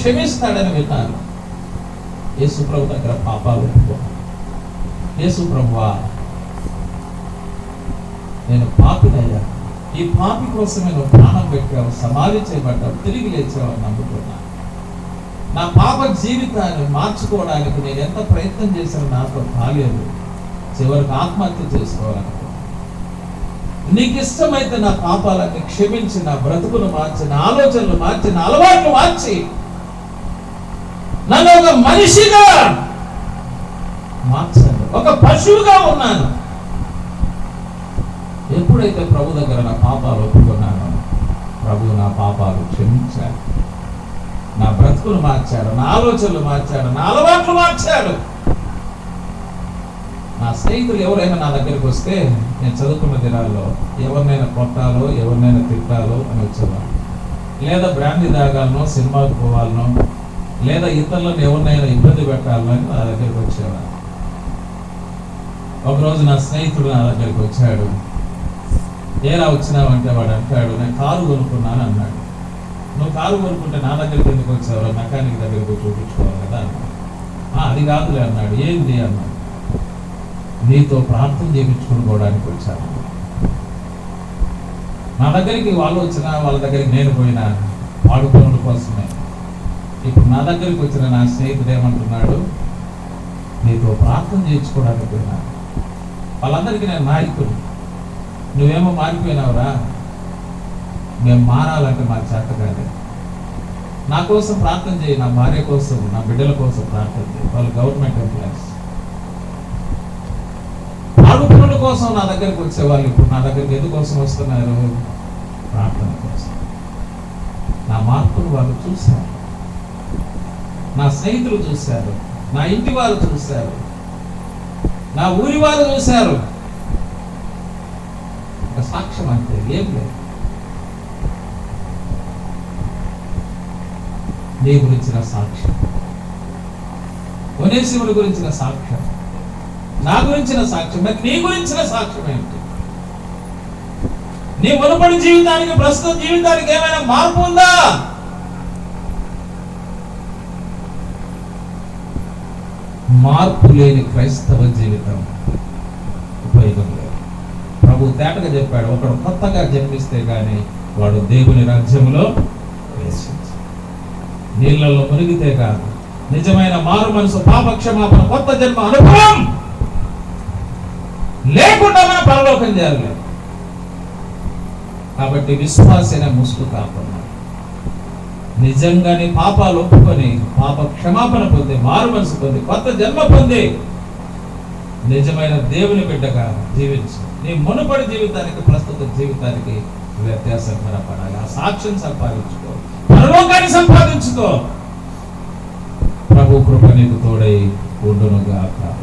క్షమిస్తాడని విన్నాను యేసు ప్రభు దగ్గర పాపాలు ఒప్పుకున్నాను యేసు ప్రభువా నేను పాపినయ్యా. ఈ పాపి కోసం నేను ప్రాణం పెట్టావు సమాధి చేయబడ్డావు తిరిగి లేచావు అని నా పాప జీవితాన్ని మార్చుకోవడానికి నేను ఎంత ప్రయత్నం చేశాను నాతో కాలేదు చివరికి ఆత్మహత్య చేసుకోవాలనుకున్నాను నీకు ఇష్టమైతే నా పాపాలన్నీ క్షమించి నా బ్రతుకును మార్చి నా ఆలోచనలు మార్చి నా అలవాట్లు మార్చి నన్ను ఒక మనిషిగా మార్చాను. ఒక పశువుగా ఉన్నాను. ఎప్పుడైతే ప్రభు దగ్గర నా పాపాలు ఒప్పుకున్నానో ప్రభు నా పాపాలు క్షమించాడు. నా బ్రతుకులు మార్చాడు నా ఆలోచనలు మార్చాడు నా అలవాట్లు మార్చాడు. నా స్నేహితులు ఎవరైనా నా దగ్గరికి వస్తే నేను చదువుకున్న దినాల్లో ఎవరినైనా కొట్టాలో ఎవరినైనా తిట్టాలో అని వచ్చేవాడు లేదా బ్రాండీ తాగాలనో సినిమాకు పోవాలనో లేదా ఇతరులను ఎవరినైనా ఇబ్బంది పెట్టాలని అని నా దగ్గరికి వచ్చేవాడు ఒకరోజు నా స్నేహితుడు నా దగ్గరికి వచ్చాడు. ఏలా వచ్చినావంటే వాడు అంటాడు నేను కారు కొనుక్కున్నాను అన్నాడు. నువ్వు కారు కొనుక్కుంటే నా దగ్గరికి ఎందుకు వచ్చావు? మెకానిక్ దగ్గరికి చూపించుకోవాలి కదా అన్నాడు. అది కాదులే అన్నాడు. ఏంది? అన్నాడు. నీతో ప్రార్థన చేయించుకోవడానికి వచ్చాను. నా దగ్గరికి వాళ్ళు వచ్చినా వాళ్ళ దగ్గరికి నేను పోయినా వాడుకోవడం కోసమే. ఇప్పుడు నా దగ్గరికి వచ్చిన నా స్నేహితుడు ఏమంటున్నాడు నీతో ప్రార్థన చేయించుకోవడానికి పోయినా వాళ్ళందరికీ నేను నాయకుడు నువ్వేమో మారిపోయినావురా. మేము మారాలంటే మా చేత కాదే నా కోసం ప్రార్థన చేయి నా భార్య కోసం నా బిడ్డల కోసం ప్రార్థన చేయి. వాళ్ళు గవర్నమెంట్ ఎంప్లాయీస్. ఆడు కోసం నా దగ్గరికి వచ్చేవాళ్ళు ఇప్పుడు నా దగ్గరికి ఎందుకోసం వస్తున్నారు? ప్రార్థన కోసం. నా మార్పును వాళ్ళు చూశారు. నా స్నేహితులు చూశారు నా ఇంటి వారు చూశారు నా ఊరి వారు చూశారు. ఒక సాక్ష్యం అంటే ఏం లేదు. నీ గురించిన సాక్ష్యం. కొనేశివుడి గురించిన సాక్ష్యం. నా గురించిన సాక్ష్యం. మరి నీ గురించిన సాక్ష్యం ఏమిటి? నీ మునుపటి జీవితానికి ప్రస్తుత జీవితానికి ఏమైనా మార్పు ఉందా? మార్పు లేని క్రైస్తవ జీవితం ఉపయోగం లేదు ప్రభు తేటగా చెప్పాడు ఒకడు కొత్తగా జన్మిస్తే కానీ వాడు దేవుని రాజ్యంలో నీళ్ళలో మునిగితే కాదు నిజమైన మారు మనసు పాపక్షమాపణ కొత్త జన్మ అనుభవం లేకుండా మన పరలోకం జరగలేదు కాబట్టి విశ్వాసనే ముసుగు కాకుండా నిజంగానే పాపాలు ఒప్పుకొని పాప క్షమాపణ పొంది మారు మనసు పొంది కొత్త జన్మ పొంది నిజమైన దేవుని బిడ్డగా జీవించు. నీ మునుపడి జీవితానికి ప్రస్తుత జీవితానికి వ్యత్యాసం కనపడాలి ఆ సాక్ష్యం సంపాదించుకో. పరలోకాన్ని సంపాదించుకో. ప్రభు కృప నీకు తోడై ఉండునుగాక.